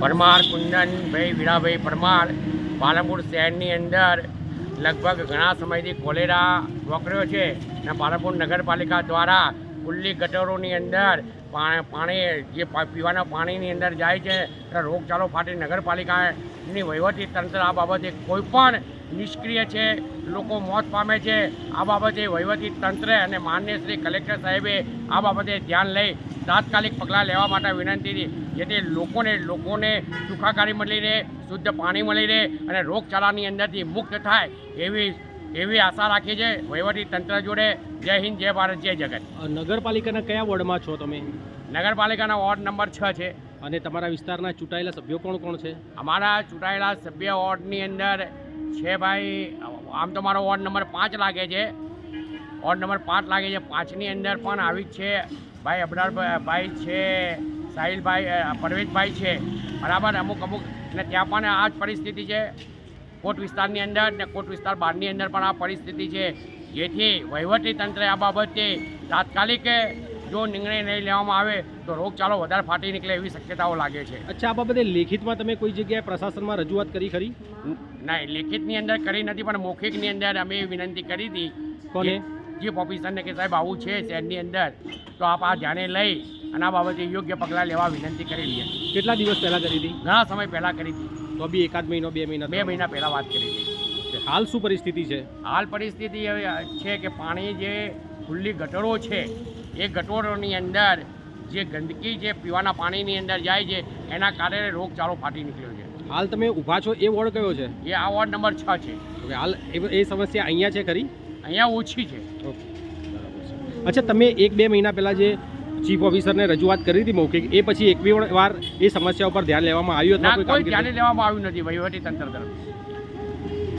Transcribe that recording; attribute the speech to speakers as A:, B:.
A: પરમાર કુંદનભાઈ વીરાભાઈ, પરમાર, પાલનપુર શહેરની અંદર લગભગ ઘણા સમયથી કોલેરા વકર્યો છે અને પાલનપુર નગરપાલિકા દ્વારા ખુલ્લી ગટરોની અંદર પાણી જે પીવાના પાણીની અંદર જાય છે રોગચાળો ફાટી નગરપાલિકાની વહીવટી તંત્ર આ બાબતે કોઈ પણ નિષ્ક્રિય છે, લોકો મોત પામે છે, આ બાબતે વહીવટી તંત્ર અને માન્ય શ્રી કલેક્ટર સાહેબે આ બાબતે ધ્યાન લઈ તાત્કાલિક પગલાં લેવા માટે વિનંતી હતી. જેથી લોકોને લોકોને સુખાકારી મળી રહે શુદ્ધ પાણી મળી રહે અને રોગચાળાની અંદરથી મુક્ત થાય એવી એવી આશા રાખી છે વહીવટી તંત્ર જોડે. જય હિન્દ જય ભારત જય જગત.
B: નગરપાલિકાના કયા વોર્ડમાં છો તમે?
A: નગરપાલિકાના વોર્ડ નંબર છ છે.
B: અને તમારા વિસ્તારના ચૂંટાયેલા સભ્યો કોણ કોણ છે?
A: અમારા ચૂંટાયેલા સભ્ય વોર્ડની અંદર છે ભાઈ આમ તો મારો વોર્ડ નંબર પાંચ લાગે છે. વોર્ડ નંબર પાંચ લાગે છે. પાંચની અંદર પણ આવી જ છે. ભાઈ અબરારભાઈ છે સાહિલભાઈ પરવેશભાઈ છે. બરાબર અમુક અમુક અને ત્યાં પણ આ જ પરિસ્થિતિ છે. કોટ વિસ્તારની અંદર ને કોટ વિસ્તાર બહારની અંદર પણ આ પરિસ્થિતિ છે. જેથી વહીવટી તંત્રે આ બાબતે તાત્કાલિક જો નિર્ણય નહીં લેવામાં આવે તો રોગચાળો વધારે ફાટી નીકળે એવી શક્યતાઓ લાગે છે.
B: અચ્છા આ બાબતે લેખિતમાં તમે કોઈ જગ્યાએ પ્રશાસનમાં રજૂઆત કરી ખરી?
A: નહીં લેખિતની અંદર કરી નથી પણ મૌખિકની અંદર અમે વિનંતી કરી હતી
B: કોને?
A: ચીફ ઓફિસરને કે સાહેબ આવું છે શહેરની અંદર તો આપ આ ધ્યાને લઈ અને આ બાબતે યોગ્ય પગલાં લેવા વિનંતી કરી લઈએ
B: કેટલા દિવસ પહેલાં કરી હતી?
A: ઘણા સમય પહેલાં કરી હતી.
B: તો બી એકાદ મહિનો બે મહિના
A: બે મહિના પહેલાં વાત કરી હતી.
B: હાલ શું પરિસ્થિતિ છે?
A: હાલ પરિસ્થિતિ છે કે પાણી જે ખુલ્લી ગટરો છે એ ગટરોની અંદર જે ગંદકી જે પીવાના પાણીની અંદર જાય છે એના કારણે રોગચાળો ફાટી નીકળ્યો છે.
B: હાલ તમે ઊભા છો એ વોર્ડ કયો છે?
A: એ આ વોર્ડ નંબર છ છે.
B: હાલ એ એ સમસ્યા અહીંયા છે ખરી?
A: અહીંયા ઓછી છે.
B: અચ્છા તમે એક બે મહિના પહેલાં જે ચીફ ઓફિસરને રજૂઆત કરી હતી મૌખિક એ પછી એક બી વાર એ સમસ્યા ઉપર ધ્યાન લેવામાં આવ્યું અથવા કોઈ
A: કોઈ લેવામાં આવ્યું નથી વહીવટી તંત્ર તરફ